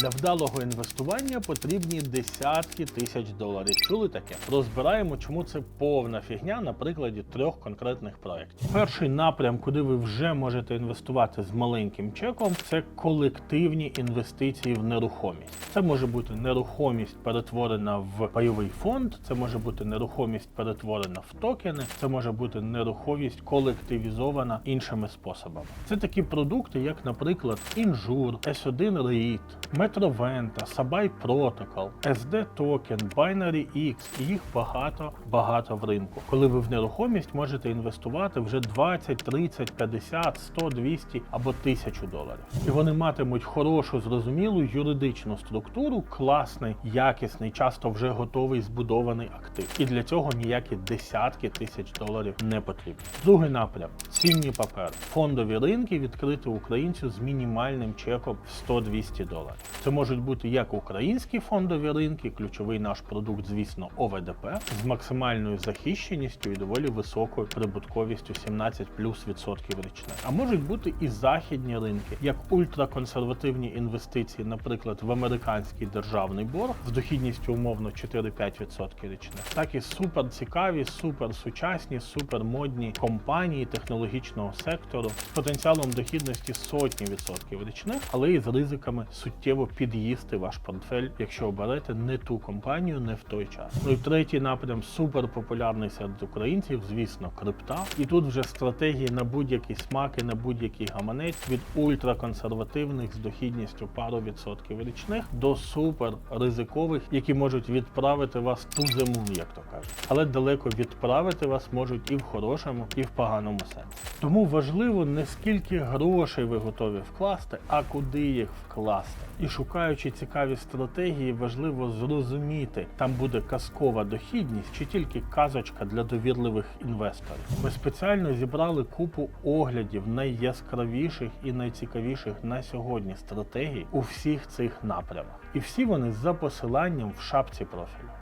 Для вдалого інвестування потрібні десятки тисяч доларів. Чули таке? Розбираємо, чому це повна фігня на прикладі трьох конкретних проєктів. Перший напрям, куди ви вже можете інвестувати з маленьким чеком, це колективні інвестиції в нерухомість. Це може бути нерухомість перетворена в пайовий фонд, це може бути нерухомість перетворена в токени, це може бути нерухомість колективізована іншими способами. Це такі продукти, як, наприклад, Інжур, S1 REIT, Metroventa, Sabai Protocol, SD Token, Binary X. І їх багато багато в ринку. Коли ви в нерухомість можете інвестувати вже 20, 30, 50, 100, 200 або 1000 доларів. І вони матимуть хорошу, зрозумілу юридичну структуру, класний, якісний, часто вже готовий збудований актив. І для цього ніякі десятки тисяч доларів не потрібні. Другий напрям цінні папери. Фондові ринки відкриті українцю з мінімальним чеком в 100-200 доларів. Це можуть бути як українські фондові ринки, ключовий наш продукт, звісно, ОВДП, з максимальною захищеністю і доволі високою прибутковістю 17 плюс відсотків річних. А можуть бути і західні ринки, як ультраконсервативні інвестиції, наприклад, в американський державний борг з дохідністю умовно 4-5% річних, так і супер цікаві, супер сучасні, супер модні компанії технологічного сектору з потенціалом дохідності сотні відсотків річних, але і з ризиками суттєво під'їсти ваш портфель, якщо оберете не ту компанію, не в той час. Ну і третій напрям супер популярний серед українців, звісно, крипта. І тут вже стратегії на будь-який смак і на будь-який гаманець від ультраконсервативних з дохідністю пару відсотків річних до супер ризикових, які можуть відправити вас ту зиму, як то кажуть. Але далеко відправити вас можуть і в хорошому, і в поганому сенсі. Тому важливо не скільки грошей ви готові вкласти, а куди їх вкласти. І шукаючи цікаві стратегії, важливо зрозуміти, там буде казкова дохідність чи тільки казочка для довірливих інвесторів. Ми спеціально зібрали купу оглядів найяскравіших і найцікавіших на сьогодні стратегій у всіх цих напрямах. І всі вони за посиланням в шапці профілю.